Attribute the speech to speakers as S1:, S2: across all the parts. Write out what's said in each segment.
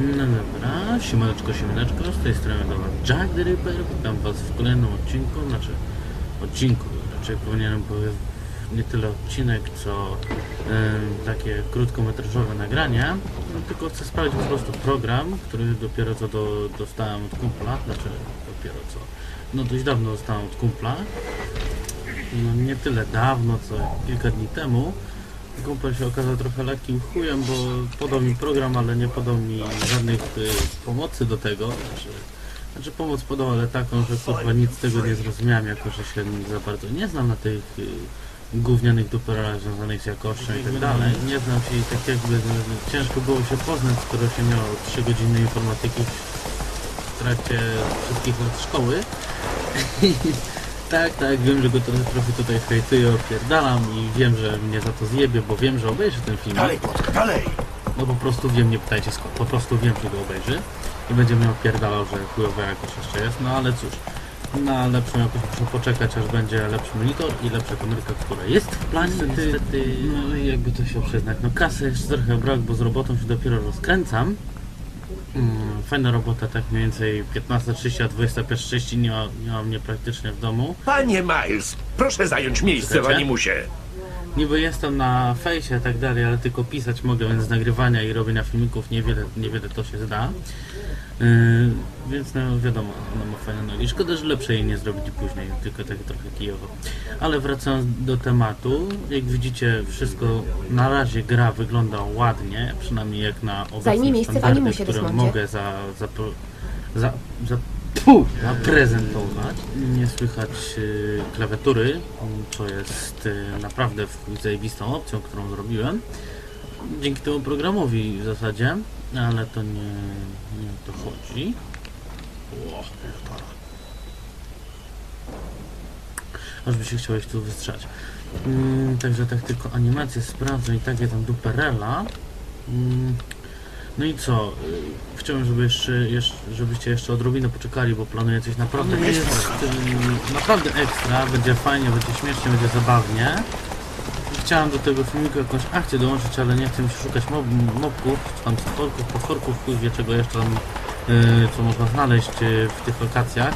S1: No dobra, siemaneczko, siemaneczko, z tej strony do was Jack the Ripper, witam was w kolejnym odcinku, znaczy odcinku, raczej powinienem powiedzieć nie tyle odcinek, co em, takie krótkometrażowe nagrania, no, tylko chcę sprawdzić po prostu program, który dopiero co do, dostałem od kumpla, znaczy dopiero co, no dość dawno dostałem od kumpla, no nie tyle dawno, co kilka dni temu, Kumpel się okazał trochę lekkim chujem, bo podał mi program, ale nie podał mi żadnych y, pomocy do tego. Znaczy, znaczy pomoc podał, ale taką, że kurwa nic z tego nie zrozumiałem, jako że się za bardzo nie znam na tych y, gównianych duperach związanych z jakością i tak dalej. Nie znam się i tak jakby y, ciężko było się poznać, skoro się miało 3 godziny informatyki w trakcie wszystkich lat szkoły. Tak, tak, wiem, że go trochę, trochę tutaj hejtuję, opierdalam i wiem, że mnie za to zjebie, bo wiem, że obejrzy ten film.
S2: Dalej, Płotka, dalej!
S1: No po prostu wiem, nie pytajcie skąd, po prostu wiem, że go obejrzy i będzie mnie opierdalał, że chujowa jakość jeszcze jest, no ale cóż, na lepszą jakość muszę poczekać, aż będzie lepszy monitor i lepsza kamerka, która jest w planie, niestety, no i jakby to się przyznać, no kasy jeszcze trochę brak, bo z robotą się dopiero rozkręcam, Fajna robota, tak mniej więcej 15.30, a 21.30 nie ma, nie mnie praktycznie w domu.
S2: Panie Miles, proszę zająć miejsce w animusie.
S1: Niby jestem na fejsie i tak dalej, ale tylko pisać mogę, więc z nagrywania i robienia filmików niewiele, niewiele to się zda. Yy, więc no wiadomo, no ma fajne nogi. Szkoda, że lepsze jej nie zrobić później, tylko tak trochę kijowo. Ale wracając do tematu, jak widzicie wszystko na razie gra wygląda ładnie, przynajmniej jak na obecne
S3: Zajmij miejsce w
S1: standardy,
S3: animusie,
S1: które
S3: Desmondzie.
S1: mogę za, za, za, za Pu, zaprezentować. Nie słychać y, klawiatury, co jest y, naprawdę w zajebistą opcją, którą zrobiłem. Dzięki temu programowi w zasadzie, ale to nie, nie o to chodzi. O, Aż by się chciałeś tu wystrzać. Mm, także tak tylko animację sprawdzę i takie tam duperela. Mm, no i co? Chciałem, żeby jeszcze, jeszcze, żebyście jeszcze odrobinę poczekali, bo planuję coś naprawdę jest, y, naprawdę ekstra, będzie fajnie, będzie śmiesznie, będzie zabawnie. Chciałem do tego filmiku jakąś akcję dołączyć, ale nie chcę mi się szukać mob, mobków, czy tam stworków, potworków, chuj wie czego jeszcze tam, y, co można znaleźć y, w tych lokacjach.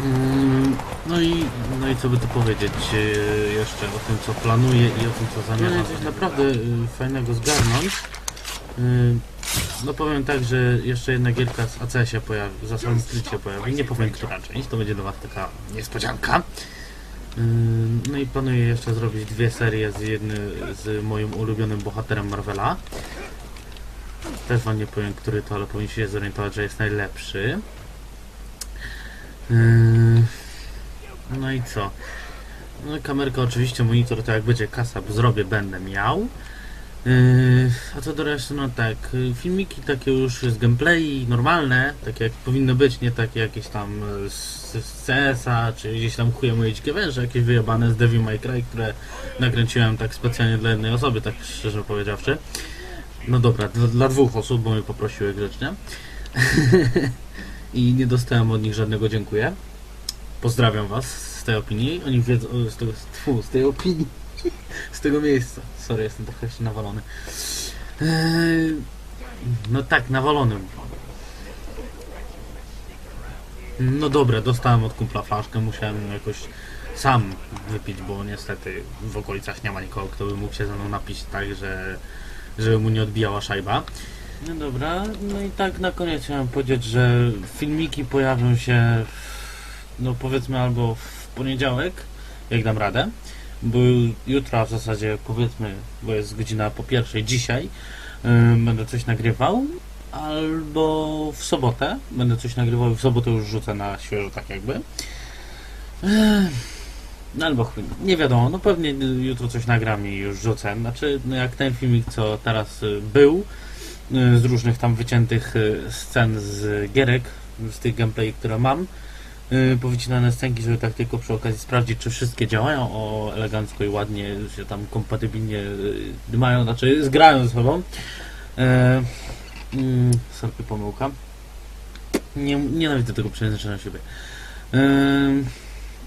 S1: Mm, No i, no i co by tu powiedzieć y, jeszcze o tym, co planuję i o tym, co zamierzam coś naprawdę y, fajnego zgarnąć. No powiem tak, że jeszcze jedna gierka z AC się pojawi, z Assassin's Creed się pojawi. Nie powiem, która część, to będzie dla Was taka niespodzianka. No i planuję jeszcze zrobić dwie serie z jedny, z moim ulubionym bohaterem Marvela. Też Wam nie powiem, który to, ale powinniście się zorientować, że jest najlepszy. No i co? No kamerka oczywiście, monitor to jak będzie kasa, zrobię, będę miał. Yy, a co do reszty, no tak, yy, filmiki takie już z gameplay normalne, takie jak powinny być, nie takie jakieś tam yy, z, z CS-a, czy gdzieś tam chuje moje dzikie węże, jakieś wyjebane z Devil May Cry, które nakręciłem tak specjalnie dla jednej osoby, tak szczerze powiedziawszy. No dobra, dla, dla dwóch osób, bo mnie poprosiły grzecznie. I nie dostałem od nich żadnego dziękuję. Pozdrawiam was z tej opinii. Oni wiedzą z tego, z tej opinii. Z tego miejsca. Sorry, jestem trochę jeszcze nawalony. Eee, no tak, nawalonym. No dobra, dostałem od kumpla flaszkę, musiałem jakoś sam wypić, bo niestety w okolicach nie ma nikogo, kto by mógł się ze mną napić tak, że żeby mu nie odbijała szajba. No dobra, no i tak na koniec chciałem powiedzieć, że filmiki pojawią się no powiedzmy albo w poniedziałek, jak dam radę, bo jutro w zasadzie powiedzmy, bo jest godzina po pierwszej dzisiaj, yy, będę coś nagrywał, albo w sobotę będę coś nagrywał i w sobotę już rzucę na świeżo tak jakby. No albo chuj, nie wiadomo, no pewnie jutro coś nagram i już rzucę. Znaczy, no jak ten filmik, co teraz y, był, y, z różnych tam wyciętych y, scen z gierek, z tych gameplay, które mam, y, powycinane scenki, żeby tak tylko przy okazji sprawdzić, czy wszystkie działają o elegancko i ładnie, się tam kompatybilnie y, mają, znaczy zgrają ze sobą. E, mm, sorry, pomyłka. Nie, nienawidzę tego przejęzyczenia siebie. Ym,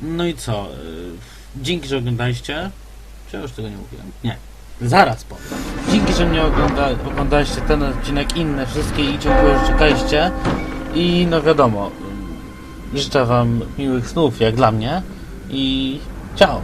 S1: no i co? Y, Dzięki, że oglądaliście. Czy ja już tego nie mówiłem? Nie. Zaraz powiem. Dzięki, że mnie ogląda, oglądaliście ten odcinek, inne wszystkie i dziękuję, że czekaliście. I no wiadomo, życzę wam miłych snów, jak dla mnie. I ciao!